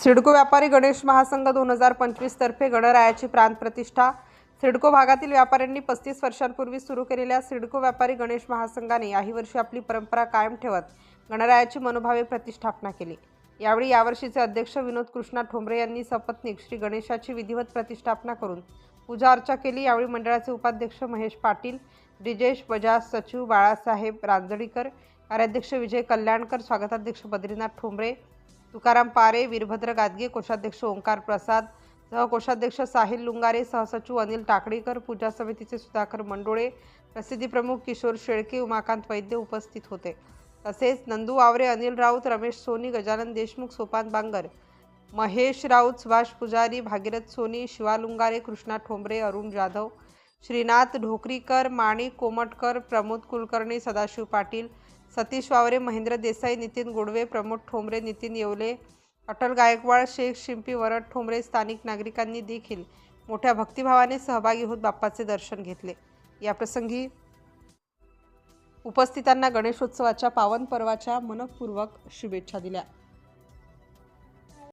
सिडको व्यापारी गणेश महासंघ दोन हजार पंचवीस तर्फे गणरायाची प्राणप्रतिष्ठा सिडको भागातील व्यापाऱ्यांनी पस्तीस वर्षांपूर्वी सुरू केलेल्या सिडको व्यापारी गणेश महासंघाने याही वर्षी आपली परंपरा कायम ठेवत गणरायाची मनोभावे प्रतिष्ठापना केली. यावेळी यावर्षीचे अध्यक्ष विनोद कृष्णा ठोंबरे यांनी सपत्नीक श्री गणेशाची विधिवत प्रतिष्ठापना करून पूजा अर्चा केली. यावेळी मंडळाचे उपाध्यक्ष महेश पाटील ब्रिजेश बजाज सचिव बाळासाहेब रांजडीकर कार्याध्यक्ष विजय कल्याणकर स्वागताध्यक्ष बद्रीनाथ ठोंबरे तुकाराम पारे वीरभद्र गादगे कोषाध्यक्ष ओंकार प्रसाद सहकोषाध्यक्ष साहिल लुंगारे सहसचिव अनिल टाकडीकर पूजा समितीचे सुधाकर मंडोळे प्रसिद्धी प्रमुख किशोर शेळके उमाकांत वैद्य उपस्थित होते. तसेच नंदू आवरे अनिल राऊत रमेश सोनी गजानन देशमुख सोपान बांगर महेश राऊत सुभाष पुजारी भागीरथ सोनी शिवा लुंगारे कृष्णा ठोंबरे अरुण जाधव श्रीनाथ ढोकरीकर माणिक कोमटकर प्रमोद कुलकर्णी सदाशिव पाटील सतीश वावरे महेंद्र देसाई नितीन गोडवे प्रमोद ठोंबरे नितीन येवले अटल गायकवाड शेख शिंपी वरद ठोंबरे स्थानिक नागरिकांनी देखील मोठ्या भक्तिभावाने सहभागी होत बाप्पाचे दर्शन घेतले. याप्रसंगी उपस्थितांना गणेशोत्सवाच्या पावन पर्वाच्या मनपूर्वक शुभेच्छा दिल्या.